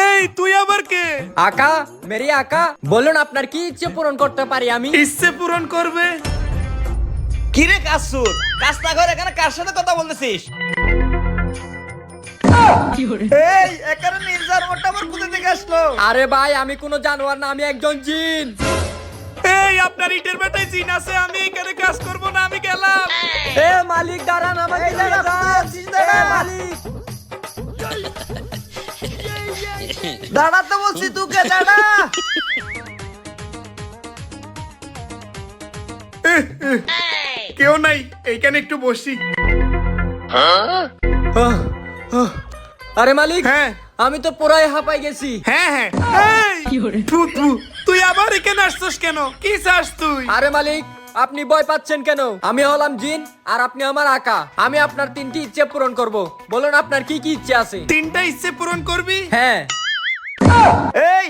এই তুই আবার কে? আকা মেরি আকা বলুন আপনার কি ইচ্ছে পূরণ করতে পারি আমি? ইচ্ছে পূরণ করবে? কিরে কাসুর না এখানে কার সাথে কথা বলতেছিস? এই এখানে নির্জার মোটা আমার কোথা থেকে আসলো? আরে ভাই আমি কোনো জানোয়ার না আমি একজন জিন। এই আপনার ইটের বেটায় জিন আছে আমি এখানে কাজ করব না আমি গেলাম। এ মালিক দাঁড়াতে বলছি তোকে দাঁড়া। কেউ নাই এইখানে একটু বসি। আরে মালিক হ্যাঁ। আমি তো পুরাই হাঁপাই গেছি। হ্যাঁ হ্যাঁ। থু, তুই আবার এখানে আসছিস কেন? কি চাস তুই? আরে মালিক আপনি ভয় পাচ্ছেন কেন? আমি হলাম জিন আর আপনি আমার আকা। আমি আপনার তিনটি ইচ্ছে পূরণ করব। বলুন আপনার কি কি ইচ্ছে আছে? তিনটা ইচ্ছে পূরণ করবি? হ্যাঁ। এই,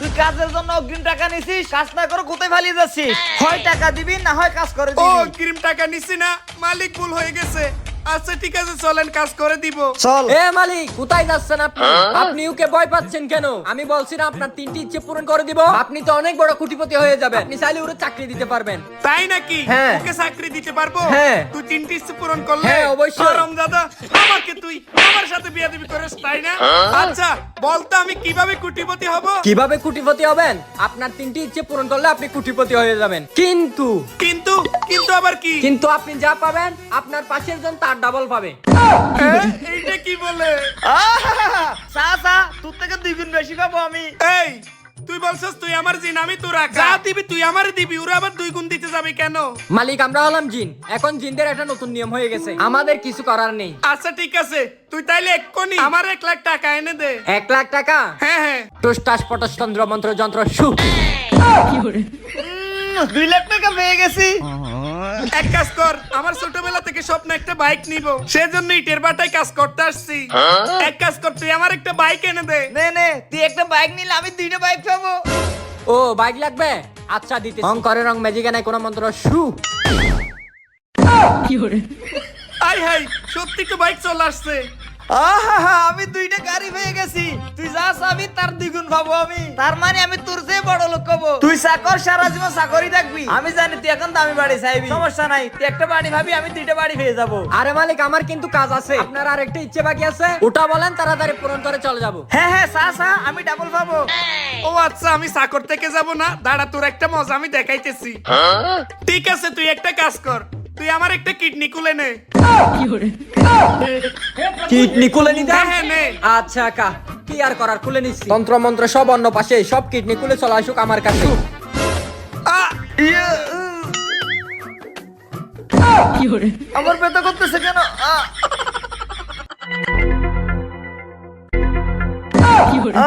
তুই কাজের জন্য অগ্রিম টাকা নিছিস, কাজ না করে কোথায় ফালিয়ে যাচ্ছিস। হয় টাকা দিবি, না হয় কাজ করে দিবি। ক্রিম টাকা নিছি না, মালিক ভুল হয়ে গেছে। আচ্ছা ঠিক আছে চলেন কাজ করে দিব। চল। এ মালিক কোথায় যাচ্ছেন আপনি? আপনি ওকে ভয় পাচ্ছেন কেন? আমি বলছি না আপনার তিনটি ইচ্ছে পূরণ করে দিব। আপনি তো অনেক বড় কোটিপতি হয়ে যাবেন। আপনি চাইলে ওরে চাকরি দিতে পারবেন। তাই নাকি? হ্যাঁ। ওকে চাকরি দিতে পারব? হ্যাঁ। তুই তিনটি ইচ্ছে পূরণ করলে? হ্যাঁ, অবশ্যই। আরাম দাদা আমাকে তুই আমার সাথে বিয়ে দিবি করিস তাই না? আচ্ছা বলতো আমি কীভাবে কোটিপতি হব? কীভাবে কোটিপতি হবেন? আপনার তিনটি ইচ্ছে পূরণ করলে আপনি কোটিপতি হয়ে যাবেন। কিন্তু কিন্তু কিন্তু আবার কি কিন্তু আপনি যা পাবেন আপনার পাশের জন তার ডাবল পাবে হ্যাঁ? এইটা কি বলে চা চা তোর থেকে দুই গুণ বেশি পাবো আমি এই তুই বলছিস তুই আমার জিন আমি তোর যা দিবি তুই আমার দিবি ওরা আবার দুই গুণ দিতে যাবে কেন মালিক আমরা হলাম জিন এখন জিনদের একটা নতুন নিয়ম হয়ে গেছে আমাদের কিছু করার নেই আচ্ছা ঠিক আছে তুই তাইলে এক্ষুনি আমার এক লাখ টাকা এনে দে এক লাখ টাকা হ্যাঁ হ্যাঁ টুসটাস পটস তন্ত্র মন্ত্র যন্ত্র সু দুই লাখ টাকা পেয়ে গেছি এক কাজ কর আমার ছোটবেলা থেকে স্বপ্ন একটা বাইক নিব। সেজন্য ইটের বাটায় কাজ করতে আসছি। এক কাজ কর তুই আমার একটা বাইক এনে দে। নে নে তুই একটা বাইক নিলে আমি দুইটা বাইক পাবো ও বাইক লাগবে? আচ্ছা দিতে রং করে রং ম্যাজিক নাই কোনো মন্ত্র সু আই হাই সত্যি তো বাইক চলে আসছে। আহা আমি দুইটা গাড়ি পেয়ে গেছি। তুই যা চাবি তার দ্বিগুণ পাবো আমি। তার মানে আমি তোর চেয়ে বড় লোক হব। তুই চাকর সারা জীবন চাকরি থাকবি। আমি জানি তুই এখন দামি বাড়ি চাইবি। সমস্যা নাই তুই একটা বাড়ি ভাবি আমি দুইটা বাড়ি পেয়ে যাব। আরে মালিক আমার কিন্তু কাজ আছে। আপনার আর একটা ইচ্ছে বাকি আছে? ওটা বলেন তাড়াতাড়ি পূরণ করে চলে যাব। হ্যাঁ হ্যাঁ চা চা আমি ডাবল পাবো। ও আচ্ছা আমি চাকর থেকে যাব না। দাঁড়া তোর একটা মজা আমি দেখাইতেছি। ঠিক আছে তুই একটা কাজ কর। তুই আমার একটা কিডনি খুলে নে। কিডনি খুলে নিতে? হ্যাঁ, হ্যাঁ, নে। আচ্ছা কা কি আর করার খুলে নিচ্ছি। তন্ত্র মন্ত্র সব অন্য পাশে সব কিডনি খুলে চলে আসুক আমার কাছে। আ, ইয়ে। আমার ব্যথা করতেছে কেন?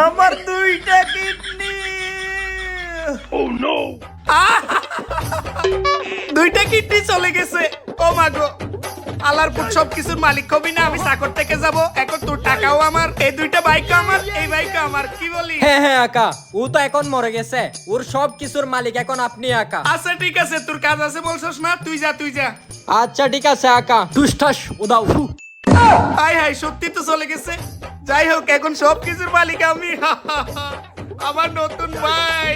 আমার দুইটা কিডনি। দুইটা কিডনি চলে গেছে। ও মাগো আলারপুর সব কিছুর মালিক হবি না আমি চাকর থেকে যাব। এখন তোর টাকাও আমার এই দুইটা বাইকও আমার এই বাইকও আমার কি বলি হ্যাঁ হ্যাঁ আকা ও তো এখন মরে গেছে। ওর সব কিছুর মালিক এখন আপনি আকা। আচ্ছা ঠিক আছে তোর কাজ আছে বলছস না তুই যা তুই যা। আচ্ছা ঠিক আছে আকা। দুষ্টাস উদাও। হাই হাই সত্যি তো চলে গেছে। যাই হোক এখন সব কিছুর মালিক আমি আমার নতুন ভাই।